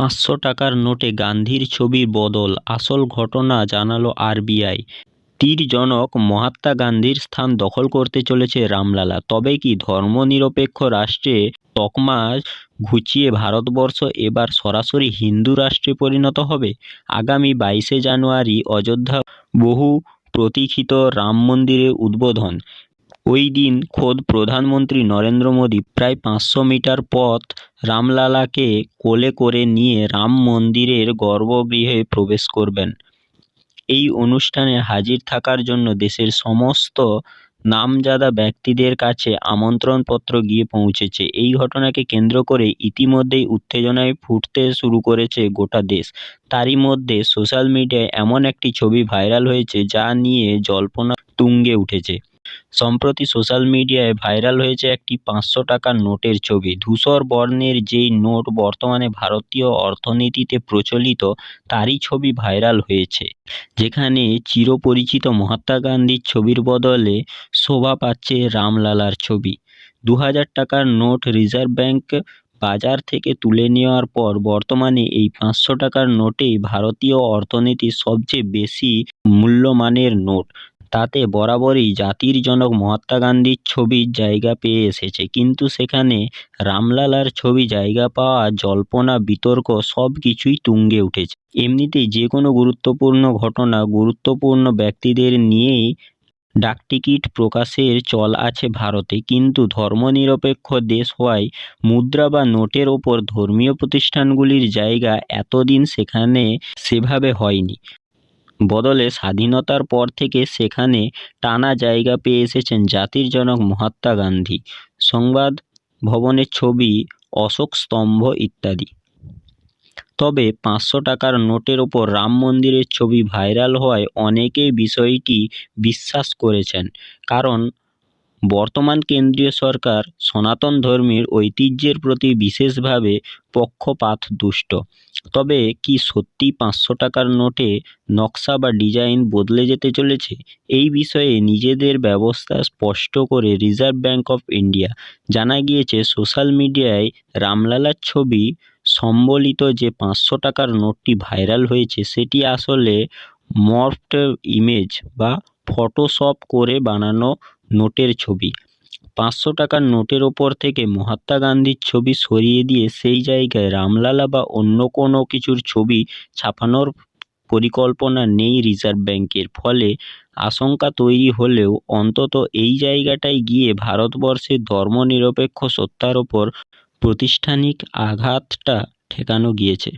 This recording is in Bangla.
পাঁচশো টাকার নোটে গান্ধীর ছবির বদল, আসল ঘটনা জানালো আরবিআই। তীরজনক মহাত্মা গান্ধীর স্থান দখল করতে চলেছে রামলালা। তবে কি ধর্মনিরপেক্ষ রাষ্ট্রে তকমা ঘুচিয়ে ভারতবর্ষ এবার সরাসরি হিন্দু রাষ্ট্রে পরিণত হবে? আগামী বাইশে জানুয়ারি অযোধ্যা বহু প্রতীক্ষিত রাম মন্দিরের উদ্বোধন। ওই দিন খোদ প্রধানমন্ত্রী নরেন্দ্র মোদী প্রায় পাঁচশো মিটার পথ রামলালাকে কোলে করে নিয়ে রাম মন্দিরের গর্ভগৃহে প্রবেশ করবেন। এই অনুষ্ঠানে হাজির থাকার জন্য দেশের সমস্ত নামজাদা ব্যক্তিদের কাছে আমন্ত্রণপত্র গিয়ে পৌঁছেছে। এই ঘটনাকে কেন্দ্র করে ইতিমধ্যেই উত্তেজনায় ফুটতে শুরু করেছে গোটা দেশ। তারই মধ্যে সোশ্যাল মিডিয়ায় এমন একটি ছবি ভাইরাল হয়েছে যা নিয়ে জল্পনা তুঙ্গে উঠেছে। সম্প্রতি সোশ্যাল মিডিয়ায় ভাইরাল হয়েছে একটি পাঁচশো টাকার নোটের ছবি। ধূসর বর্ণের যেই নোট বর্তমানে ভারতীয় অর্থনীতিতে প্রচলিত, তারই ছবি ভাইরাল হয়েছে। যেখানে চিরপরিচিত মহাত্মা গান্ধীর ছবির বদলে শোভা পাচ্ছে রামলালার ছবি। দু হাজার টাকার নোট রিজার্ভ ব্যাঙ্ক বাজার থেকে তুলে নেওয়ার পর বর্তমানে এই পাঁচশো টাকার নোটেই ভারতীয় অর্থনীতির সবচেয়ে বেশি মূল্যমানের নোট। তাতে বরাবরই জাতির জনক মহাত্মা গান্ধীর ছবির জায়গা পেয়ে এসেছে। কিন্তু সেখানে রামলালার ছবি জায়গা পাওয়া, জল্পনা, বিতর্ক সব কিছুই তুঙ্গে উঠেছে। এমনিতেই যে কোনো গুরুত্বপূর্ণ ঘটনা গুরুত্বপূর্ণ ব্যক্তিদের নিয়েই ডাকটিকিট প্রকাশের চল আছে ভারতে। কিন্তু ধর্মনিরপেক্ষ দেশ হওয়ায় মুদ্রা বা নোটের ওপর ধর্মীয় প্রতিষ্ঠানগুলির জায়গা এতদিন সেখানে সেভাবে হয়নি। বদলে স্বাধীনতার পর থেকে সেখানে টানা জায়গা পেয়ে এসেছেন জাতির জনক মহাত্মা গান্ধী। সংবাদ ভবনের ছবি, অশোক স্তম্ভ ইত্যাদি। তবে পাঁচশো টাকার নোটের ওপর রাম মন্দিরের ছবি ভাইরাল হওয়ায় অনেকেই বিষয়টি বিশ্বাস করেছেন। কারণ বর্তমান কেন্দ্রীয় সরকার সনাতন ধর্মের ঐতিহ্যের প্রতি বিশেষভাবে পক্ষপাত দুষ্ট। তবে কি সত্যি পাঁচশো টাকার নোটে নকশা বা ডিজাইন বদলে যেতে চলেছে? এই বিষয়ে নিজেদের ব্যবস্থা স্পষ্ট করে রিজার্ভ ব্যাঙ্ক অফ ইন্ডিয়া জানা গিয়েছে, সোশ্যাল মিডিয়ায় রামলালার ছবি সম্বলিত যে পাঁচশো টাকার নোটটি ভাইরাল হয়েছে, সেটি আসলে মর্ফড ইমেজ বা ফটোশপ করে বানানো নোটের ছবি। পাঁচশো টাকার নোটের ওপর থেকে মহাত্মা গান্ধীর ছবি সরিয়ে দিয়ে সেই জায়গায় রামলালা বা অন্য কোনো কিছুর ছবি ছাপানোর পরিকল্পনা নেই রিজার্ভ ব্যাঙ্কের ফলে আশঙ্কা তৈরি হলেও অন্তত এই জায়গাটায় গিয়ে ভারতবর্ষের ধর্মনিরপেক্ষ সত্তার ওপর প্রতিষ্ঠানিক আঘাতটা ঠেকানো গিয়েছে।